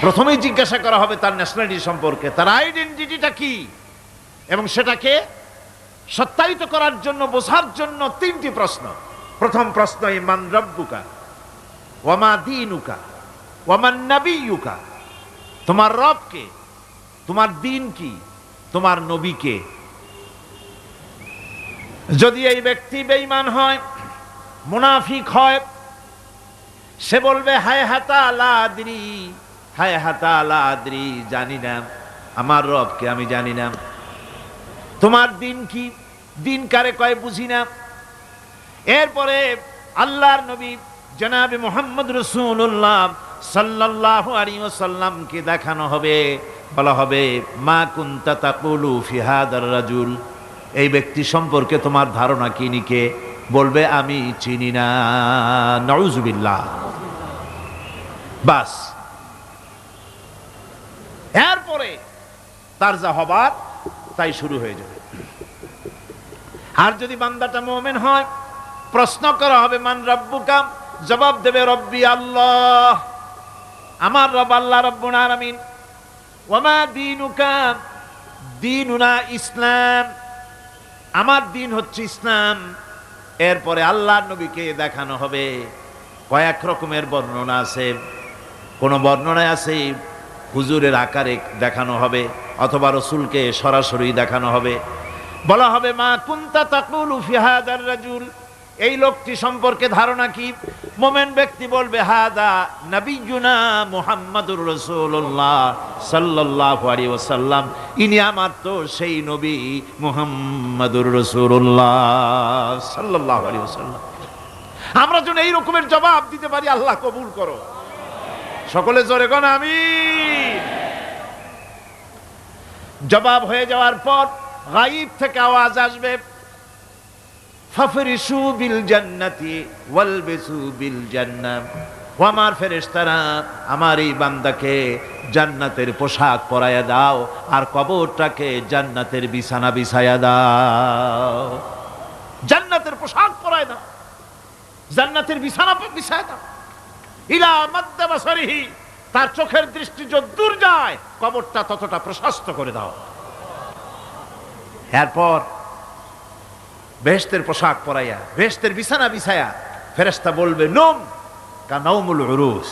প্রথমেই জিজ্ঞাসা করা হবে তার ন্যাশনালিটি সম্পর্কে। তার আইডেন্টিটিটা কি? এবং সেটাকে সত্যায়িত করার জন্য, বোঝার জন্য তিনটি প্রশ্ন। প্রথম প্রশ্ন, ইমান রব্বুকা, ওয়ামা দিনুকা ওয়ামান নাবিয়ুকা। তোমার রব কে তোমার দিন কি? তোমার নবী কে যদি এই ব্যক্তি বেঈমান হয় মুনাফিক হয়। সে বলবে, হায় হাতা আলাদ্রি হায় হাতা আলাদ্রি জানি না। আমার রবকে আমি জানি না। তোমার দিন কি? দিন কারে কয় বুঝি না। এরপরে আল্লাহর নবী জনাবে মোহাম্মদ রসুল্লাহ সাল্লাহ আলী সাল্লামকে দেখানো হবে। বলা হবে, মা কুন্তা তাকুলু ফিহাদার রাজুল। এই ব্যক্তি সম্পর্কে তোমার ধারণা কি নিকে? বলবে, আমি চিনি না। নজুবিল্লাহ বাস। এরপরে তার যা হবার, তাই শুরু হয়ে যাবে। আর যদি বান্দাটা মোমেন হয়, প্রশ্ন করা হবে, মান রব্বুকা? জবাব দেবে, রব্বি আল্লাহ। আমার রব আল্লাহ রব্বুল আলামিন। ওয়ামা দিনুকা? দিনুনা ইসলাম। আমার দিন হচ্ছে ইসলাম। এরপরে আল্লাহ নবীকে দেখানো হবে। কয়েক রকমের বর্ণনা আছে। কোনো বর্ণনায় আছে, হুজুরের আকারে দেখানো হবে অথবা রসুলকে সরাসরি দেখানো হবে। বলা হবে, মা কুন্তা তাকুল উফিহাদার রাজুল। এই লোকটি সম্পর্কে ধারণা কি? মোমেন ব্যক্তি বলবে, হাদা নবীনা মুহাম্মাদুর রাসূলুল্লাহ সাল্লাল্লাহু আলাইহি ওয়াসাল্লাম। ইনি আমার তো সেই নবী মুহাম্মাদুর রাসূলুল্লাহ সাল্লাল্লাহু আলাইহি ওয়াসাল্লাম। আমরা যেন এই রকমের জবাব দিতে পারি, আল্লাহ কবুল করো। সকলে জোরে গণ আমি জবাব হয়ে যাওয়ার পর গাইব থেকে আওয়াজ আসবে। ফাফরিসু বিল জান্নাতি বিল জান্নাম ও আমার ফেরেশতারা, আমার এই বান্দাকে জান্নাতের পোশাক পরায়া দাও আর কবরটাকে জান্নাতের বিছানা বিছায়া দাও। জান্নাতের পোশাক পরায় দাও, জান্নাতের বিছানা বিছায় দাও। ইলা মাদ্দা বাসারিহি তার চোখের দৃষ্টি যদ্দূর যায়, কবরটা ততটা প্রশস্ত করে দাও। এরপর বেহেস্তের পোশাক পরাইয়া বেহেস্তের বিছানা বিছায়া ফেরেস্তা বলবে, নোম কা নৌমুল উরুস,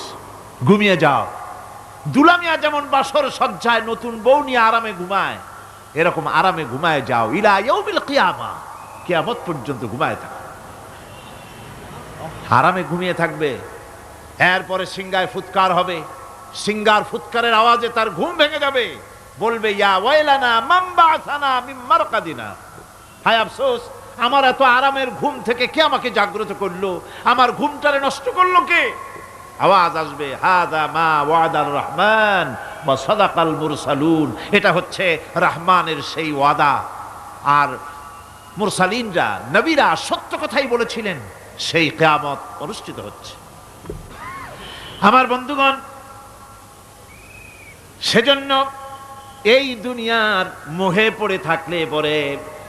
ঘুমিয়ে যাও। দুলামিয়া যেমন বাসর সজ্জায় নতুন বউ নিয়ে আরামে ঘুমায়, এরকম আরামে ঘুমায় যাও। ইলা কিয়ামা, কিয়ামত পর্যন্ত ঘুমায় থাকো। আরামে ঘুমিয়ে থাকবে। এরপরে সিঙ্গায় ফুৎকার হবে। সিঙ্গার ফুৎকারের আওয়াজে তার ঘুম ভেঙে যাবে। বলবে, ইয়া ওয়াইলানা মাম্বা আসানা মিম্মার কাদিনা হায় আফসোস আমার এত আরামের ঘুম থেকে কে আমাকে জাগ্রত করল? আমার ঘুমটারে নষ্ট করল কে? আওয়াজ আসবে, হাদা মা ওয়াদার রহমান বা সদাকাল মুরসালুন। এটা হচ্ছে রহমানের সেই ওয়াদা। আর মুরসালিনরা, নবীরা সত্য কথাই বলেছিলেন, সেই কেয়ামত অনুষ্ঠিত হচ্ছে। আমার বন্ধুগণ, সেজন্য এই দুনিয়ার মোহে পড়ে থাকলে পরে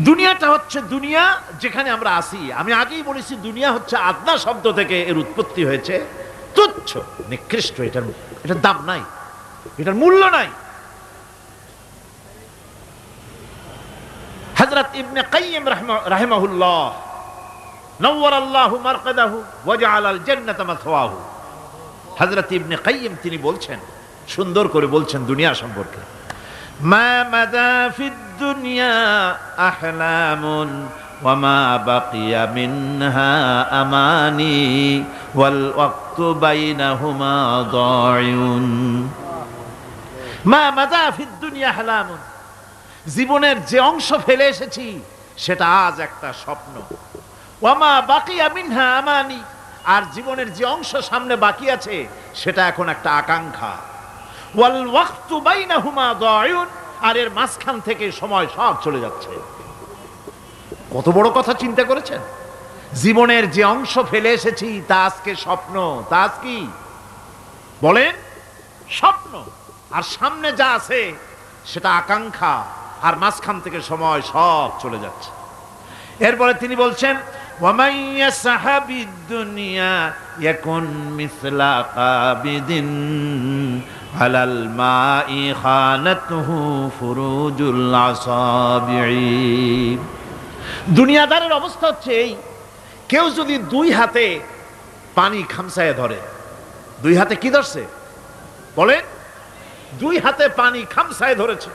দুনিয়াটা হচ্ছে দুনিয়া যেখানে আমরা আসি আমি আগেই বলেছি, দুনিয়া হচ্ছে আদনা শব্দ থেকে এর উৎপত্তি হয়েছে। তুচ্ছ, নিকৃষ্ট, এটার এটার দাম নাই, এটার মূল্য নাই। হযরত ইবনে কাইয়িম রাহমা- নওয়ার আল্লাহু মারকাদাহু ওয়াজআল আল জান্নাতা হযরত ইবনে কাইয়িম তিনি বলছেন, সুন্দর করে বলছেন দুনিয়া সম্পর্কে। মা মাদা ফিদ দুনিয়া আহলামুন বাকিয়া মিনহা আমানি ওয়াল ওয়াক্তু বাইনাহুমা দায়ুন মা মাদা ফিদ দুনিয়া আহলামুন। জীবনের যে অংশ ফেলে এসেছি, সেটা আজ একটা স্বপ্ন। ওয়ামা বাকিয়া মিনহা আমানি। আর জীবনের যে অংশ সামনে বাকি আছে, সেটা এখন একটা আকাঙ্ক্ষা। আর এর মাঝখান থেকে সময় সব চলে যাচ্ছে। কত বড় কথা চিন্তা করেছেন? জীবনের যে অংশ ফেলে এসেছি, তা আজকে স্বপ্ন, তা আজ কি? বলেন, স্বপ্ন। আর সামনে যা আছে, সেটা আকাঙ্ক্ষা, আর মাঝখান থেকে সময় সব চলে যাচ্ছে। এরপরে তিনি বলছেন وَمَن يَسْحَبِ الدُّنْيَا يَكُنْ مِثْلَ قَابِضٍ على الماء خانته فروج الأصابع দুনিয়াদারের অবস্থা হচ্ছে এই কেউ যদি দুই হাতে পানি খামসায় ধরে দুই হাতে কি ধরছে বলেন দুই হাতে পানি খামসায় ধরেছে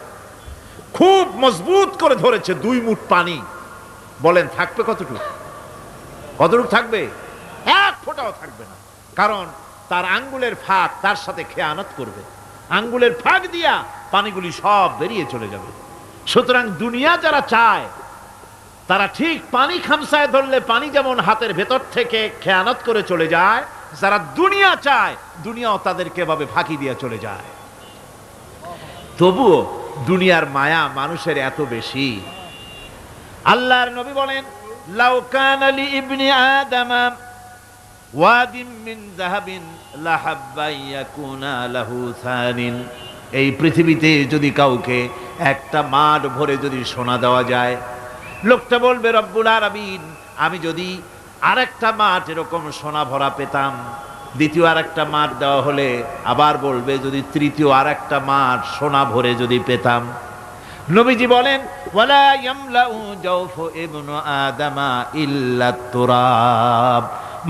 খুব মজবুত করে ধরেছে দুই মুঠ পানি বলেন থাকবে কতটুকু কতটুকু থাকবে? এক ফোঁটাও থাকবে না। কারণ তার আঙ্গুলের ফাঁক তার সাথে খেয়ানত করবে। আঙ্গুলের ফাঁক দিয়া পানিগুলি সব বেরিয়ে চলে যাবে। সুতরাং দুনিয়া যারা চায় তারা ঠিক পানি খামসায় ধরলে পানি যেমন হাতের ভেতর থেকে খেয়ানত করে চলে যায় যারা দুনিয়া চায় দুনিয়াও তাদেরকে এভাবে ফাঁকি দিয়ে চলে যায়। তবুও দুনিয়ার মায়া মানুষের এত বেশি। আল্লাহর নবী বলেন কান আলি ইবনি আদামা ওয়াদিম যাহাবিন লাহাব্বা ইয়াকুনা লাহু থানিন এই পৃথিবীতে যদি কাউকে একটা মাঠ ভরে যদি সোনা দেওয়া যায়, লোকটা বলবে, রব্বুল আলামিন, আমি যদি আরেকটা মাঠ এরকম সোনা ভরা পেতাম, দ্বিতীয় আরেকটা মাঠ দেওয়া হলে আবার বলবে, যদি তৃতীয় আরেকটা মাঠ সোনা ভরে যদি পেতাম। নবীজি বলেন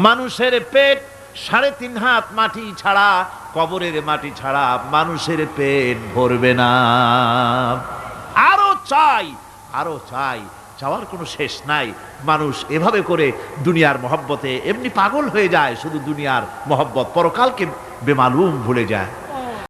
মানুষের পেট সাড়ে তিন হাত মাটি ছাড়া, কবরের মাটি ছাড়া মানুষের পেট ভরবে না। আরও চাই আরও চাই, চাওয়ার কোনো শেষ নাই। মানুষ এভাবে করে দুনিয়ার মহব্বতে এমনি পাগল হয়ে যায়, শুধু দুনিয়ার মহব্বত। পরকালকে বেমালুম ভুলে যায়।